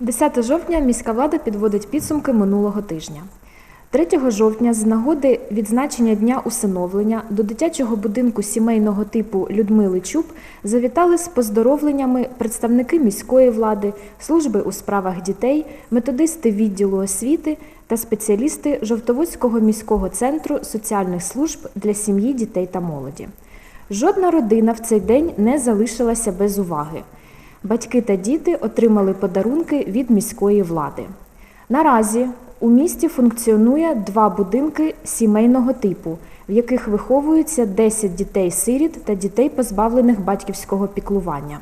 10 жовтня міська влада підводить підсумки минулого тижня. 3 жовтня з нагоди відзначення дня усиновлення до дитячого будинку сімейного типу Людмили Чуб завітали з поздоровленнями представники міської влади, служби у справах дітей, методисти відділу освіти та спеціалісти Жовтоводського міського центру соціальних служб для сім'ї, дітей та молоді. Жодна родина в цей день не залишилася без уваги. Батьки та діти отримали подарунки від міської влади. Наразі у місті функціонує два будинки сімейного типу, в яких виховуються 10 дітей-сиріт та дітей, позбавлених батьківського піклування.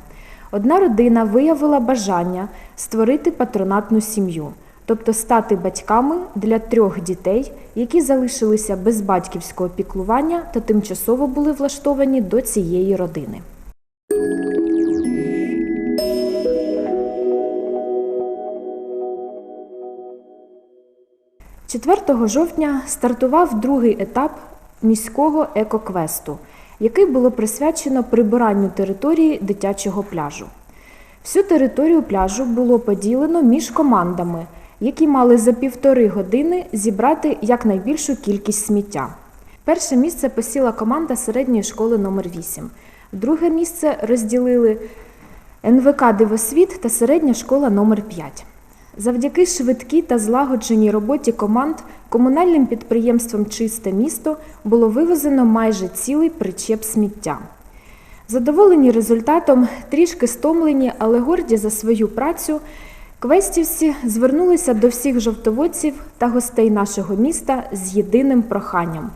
Одна родина виявила бажання створити патронатну сім'ю, тобто стати батьками для трьох дітей, які залишилися без батьківського піклування та тимчасово були влаштовані до цієї родини. 4 жовтня стартував другий етап міського екоквесту, який було присвячено прибиранню території дитячого пляжу. Всю територію пляжу було поділено між командами, які мали за півтори години зібрати якнайбільшу кількість сміття. Перше місце посіла команда середньої школи номер 8 Друге місце розділили НВК Дивосвіт та середня школа номер 5 Завдяки швидкій та злагодженій роботі команд комунальним підприємством Чисте місто було вивезено майже цілий причеп сміття. Задоволені результатом, трішки стомлені, але горді за свою працю, квестівці звернулися до всіх жовтоводців та гостей нашого міста з єдиним проханням.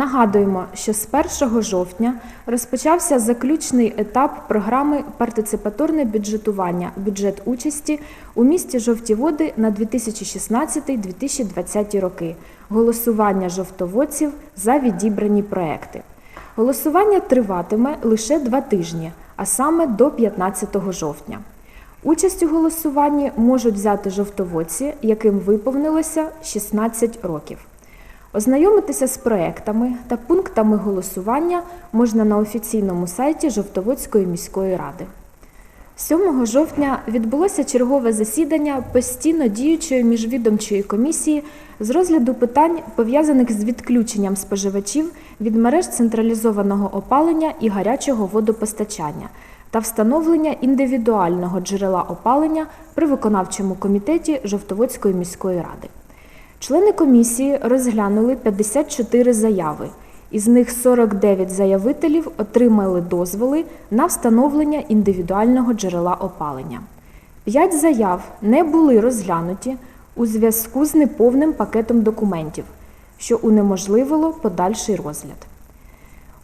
Нагадуємо, що з 1 жовтня розпочався заключний етап програми Партиципаторне бюджетування бюджет участі у місті Жовті Води на 2016-2020 роки. Голосування жовтоводців за відібрані проекти. Голосування триватиме лише два тижні, а саме до 15 жовтня. Участь у голосуванні можуть взяти жовтоводці, яким виповнилося 16 років. Ознайомитися з проектами та пунктами голосування можна на офіційному сайті Жовтоводської міської ради. 7 жовтня відбулося чергове засідання постійно діючої міжвідомчої комісії з розгляду питань, пов'язаних з відключенням споживачів від мереж централізованого опалення і гарячого водопостачання та встановлення індивідуального джерела опалення при виконавчому комітеті Жовтоводської міської ради. Члени комісії розглянули 54 заяви. Із них 49 заявителів отримали дозволи на встановлення індивідуального джерела опалення. П'ять заяв не були розглянуті у зв'язку з неповним пакетом документів, що унеможливило подальший розгляд.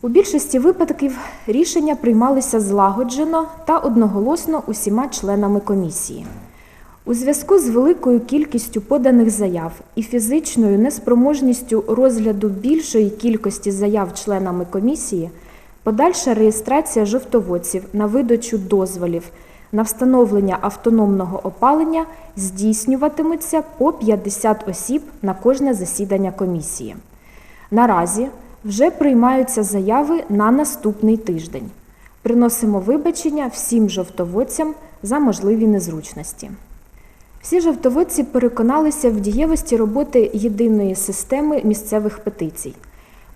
У більшості випадків рішення приймалися злагоджено та одноголосно усіма членами комісії. У зв'язку з великою кількістю поданих заяв і фізичною неспроможністю розгляду більшої кількості заяв членами комісії, подальша реєстрація жовтоводців на видачу дозволів на встановлення автономного опалення здійснюватиметься по 50 осіб на кожне засідання комісії. Наразі вже приймаються заяви на наступний тиждень. Приносимо вибачення всім жовтоводцям за можливі незручності. Всі жовтоводці переконалися в дієвості роботи єдиної системи місцевих петицій.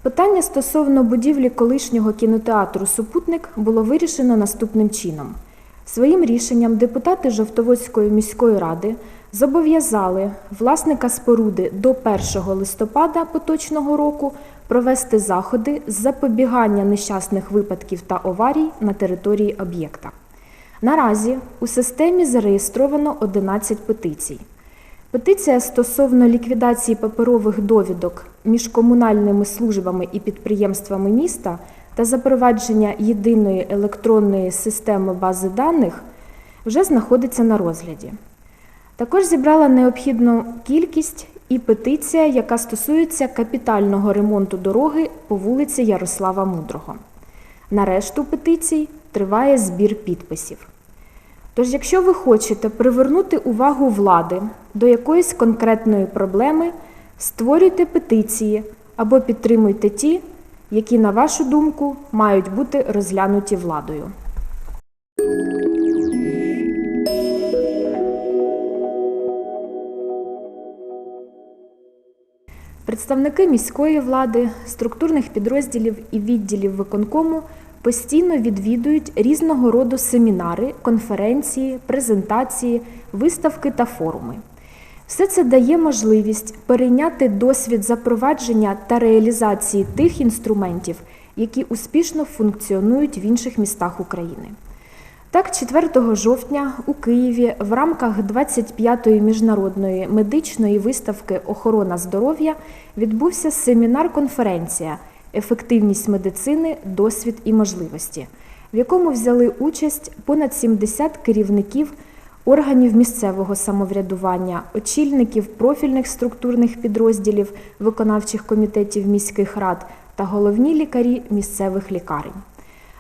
Питання стосовно будівлі колишнього кінотеатру Супутник було вирішено наступним чином. Своїм рішенням депутати Жовтоводської міської ради зобов'язали власника споруди до 1 листопада поточного року провести заходи з запобігання нещасних випадків та аварій на території об'єкта. Наразі у системі зареєстровано 11 петицій. Петиція стосовно ліквідації паперових довідок між комунальними службами і підприємствами міста та запровадження єдиної електронної системи бази даних вже знаходиться на розгляді. Також зібрала необхідну кількість і петиція, яка стосується капітального ремонту дороги по вулиці Ярослава Мудрого. На решту петицій триває збір підписів. Тож, якщо ви хочете привернути увагу влади до якоїсь конкретної проблеми, Створюйте петиції або підтримуйте ті, які, на вашу думку, мають бути розглянуті владою. Представники міської влади, структурних підрозділів і відділів виконкому постійно відвідують різного роду семінари, конференції, презентації, виставки та форуми. Все це дає можливість перейняти досвід запровадження та реалізації тих інструментів, які успішно функціонують в інших містах України. Так, 4 жовтня у Києві в рамках 25-ї міжнародної медичної виставки Охорона здоров'я відбувся семінар-конференція Ефективність медицини, досвід і можливості, в якому взяли участь понад 70 керівників органів місцевого самоврядування, очільників профільних структурних підрозділів виконавчих комітетів міських рад та головні лікарі місцевих лікарень.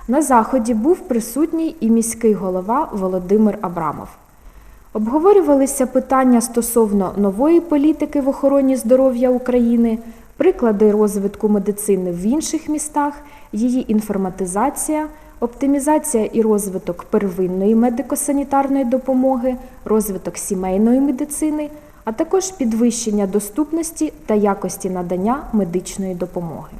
На заході був присутній і міський голова Володимир Абрамов. Обговорювалися питання стосовно нової політики в охороні здоров'я України, приклади розвитку медицини в інших містах, її інформатизація, оптимізація і розвиток первинної медико-санітарної допомоги, розвиток сімейної медицини, а також підвищення доступності та якості надання медичної допомоги.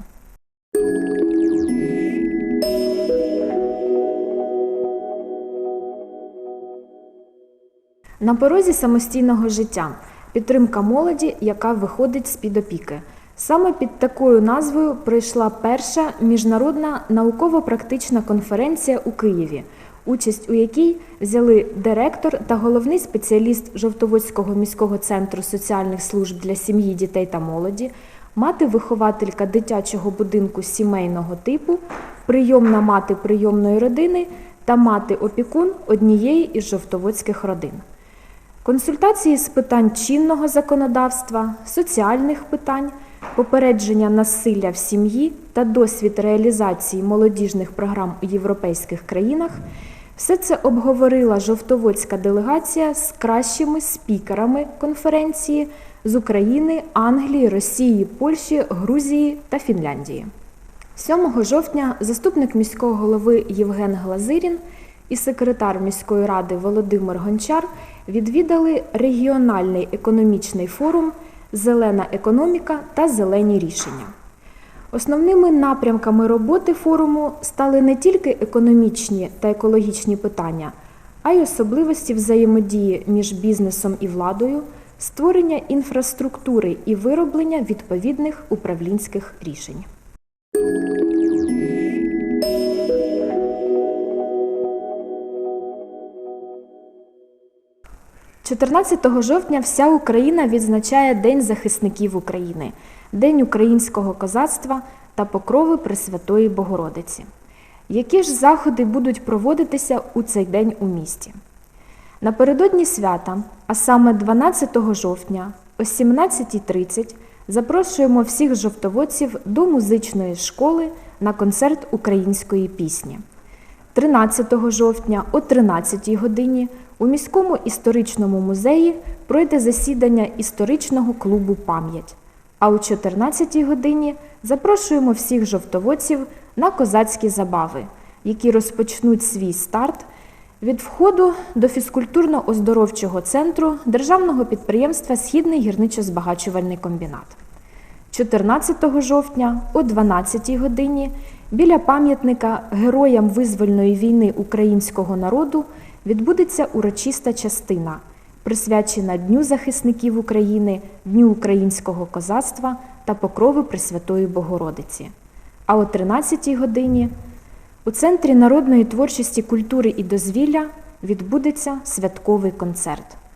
На порозі самостійного життя підтримка молоді, яка виходить з під опіки. Саме під такою назвою пройшла перша міжнародна науково-практична конференція у Києві, участь у якій взяли директор та головний спеціаліст Жовтоводського міського центру соціальних служб для сім'ї, дітей та молоді, мати-вихователька дитячого будинку сімейного типу, прийомна мати прийомної родини та мати-опікун однієї із жовтоводських родин. Консультації з питань чинного законодавства, соціальних питань, попередження насилля в сім'ї та досвід реалізації молодіжних програм у європейських країнах все це обговорила жовтоводська делегація з кращими спікерами конференції з України, Англії, Росії, Польщі, Грузії та Фінляндії. 7 жовтня заступник міського голови Євген Глазирін і секретар міської ради Володимир Гончар відвідали регіональний економічний форум Зелена економіка та зелені рішення. Основними напрямками роботи форуму стали не тільки економічні та екологічні питання, а й особливості взаємодії між бізнесом і владою, створення інфраструктури і вироблення відповідних управлінських рішень. 14 жовтня вся Україна відзначає День захисників України, День українського козацтва та покрови Пресвятої Богородиці. Які ж заходи будуть проводитися у цей день у місті? Напередодні свята, а саме 12 жовтня о 17.30 запрошуємо всіх жовтоводців до музичної школи на концерт української пісні. 13 жовтня о 13 годині у міському історичному музеї пройде засідання історичного клубу Пам'ять. А о 14 годині запрошуємо всіх жовтоводців на козацькі забави, які розпочнуть свій старт від входу до фізкультурно-оздоровчого центру державного підприємства Східний гірничо-збагачувальний комбінат. 14 жовтня о 12 годині біля пам'ятника Героям визвольної війни українського народу відбудеться урочиста частина, присвячена Дню захисників України, Дню українського козацтва та покрови Пресвятої Богородиці. А о 13-й годині у Центрі народної творчості, культури і дозвілля відбудеться святковий концерт.